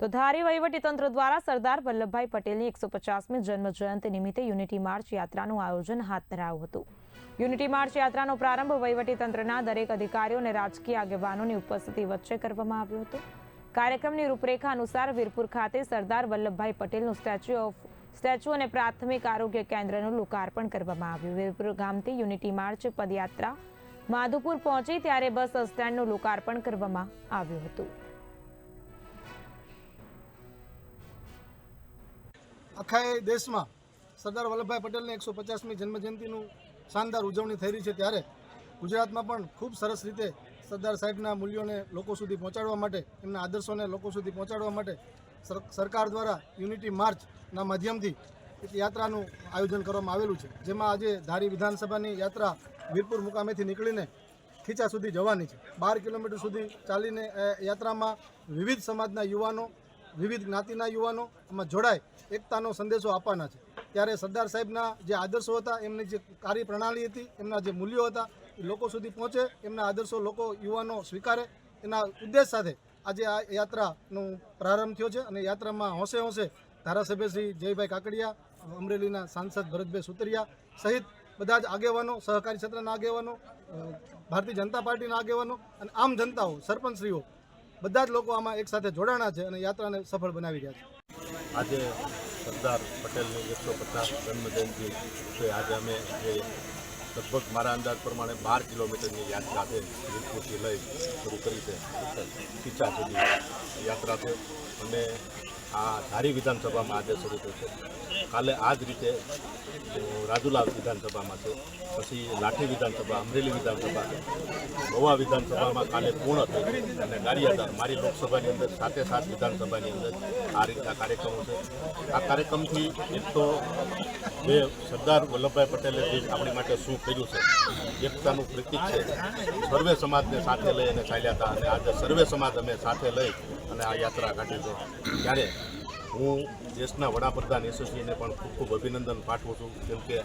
તો ધારી વહીવટીતંત્ર દ્વારા સરદાર વલ્લભભાઈ પટેલની એકસો પચાસમી જન્મ જયંતિ નિમિત્તે યુનિટી માર્ચ યાત્રાનું આયોજન હાથ ધરાયું હતું. યુનિટી માર્ચ યાત્રાનો પ્રારંભ વહીવટીતંત્રના દરેક અધિકારીઓ અને રાજકીય આગેવાનોની ઉપસ્થિતિ વચ્ચે કરવામાં આવ્યો હતો. કાર્યક્રમની રૂપરેખા અનુસાર વીરપુર ખાતે સરદાર વલ્લભભાઈ પટેલનું સ્ટેચ્યુ ઓફ, સ્ટેચ્યુ અને પ્રાથમિક આરોગ્ય કેન્દ્રનું લોકાર્પણ કરવામાં આવ્યું. વીરપુર ગામથી યુનિટી માર્ચ પદયાત્રા માધુપુર પહોંચી ત્યારે બસ સ્ટેન્ડનું લોકાર્પણ કરવામાં આવ્યું હતું. આખા દેશમાં સરદાર વલ્લભભાઈ પટેલની એકસો પચાસમી જન્મજયંતિનું શાનદાર ઉજવણી થઈ રહી છે ત્યારે ગુજરાતમાં પણ ખૂબ સરસ રીતે સરદાર સાહેબના મૂલ્યોને લોકો સુધી પહોંચાડવા માટે, એમના આદર્શોને લોકો સુધી પહોંચાડવા માટે સર- સરકાર દ્વારા યુનિટી માર્ચના માધ્યમથી એક યાત્રાનું આયોજન કરવામાં આવેલું છે, જેમાં આજે ધારી વિધાનસભાની યાત્રા વીરપુર મુકામેથી નીકળીને ખીચા સુધી જવાની છે. બાર કિલોમીટર સુધી ચાલીને યાત્રામાં વિવિધ સમાજના યુવાનો વિવિધ જ્ઞાતિના યુવાનો એમાં જોડાય, એકતાનો સંદેશો આપવાના છે. ત્યારે સરદાર સાહેબના જે આદર્શો હતા, એમની જે કાર્યપ્રણાલી હતી, એમના જે મૂલ્યો હતા, એ લોકો સુધી પહોંચે, એમના આદર્શો લોકો યુવાનો સ્વીકારે. એના ઉદ્દેશ સાથે આજે આ યાત્રાનો પ્રારંભ થયો છે અને યાત્રામાં હોંશે હોંશે ધારાસભ્ય શ્રી જયભાઈ કાકડિયા, અમરેલીના સાંસદ ભરતભાઈ સુતરિયા સહિત બધા જ આગેવાનો, સહકારી ક્ષેત્રના આગેવાનો ભારતીય જનતા પાર્ટીના આગેવાનો અને આમ જનતાઓ, સરપંચશ્રીઓ બધા જ લોકો આમાં એક સાથે જોડાણા છે અને યાત્રાને સફળ બનાવી રહ્યા છે. આજે સરદાર પટેલની એકસો પચાસ જન્મજયંતિ આજે અમે જે લગભગ મારા અંદાજ પ્રમાણે બાર કિલોમીટરની યાત્રા છે વીરપુરથી લઈ શરૂ કરી છે. ખીચા સુધી યાત્રા છે. અને આ ધારી વિધાનસભામાં આજે શરૂ થયું છે. કાલે આ જ રીતે રાજુલાલ રાજુલા વિધાનસભામાં છે, પછી લાઠી વિધાનસભા, અમરેલી વિધાનસભા, ગોવા વિધાનસભામાં કાલે પૂર્ણ થઈ અને ગારિયાદાર મારી લોકસભાની અંદર સાતે સાત વિધાનસભાની અંદર આ રીતના કાર્યક્રમો છે. આ કાર્યક્રમથી એક તો જે સરદાર વલ્લભભાઈ પટેલે જે આપણી માટે શું કર્યું છે, એકતાનું પ્રતિક છે, સર્વે સમાજને સાથે લઈ અને ચાલ્યા હતા. અને આજે સર્વે સમાજ અમે સાથે લઈ અને આ યાત્રા કાઢી છે. ત્યારે હું દેશના વડાપ્રધાન યશસ્વીને પણ ખૂબ ખૂબ અભિનંદન પાઠવું છું. કેમ કે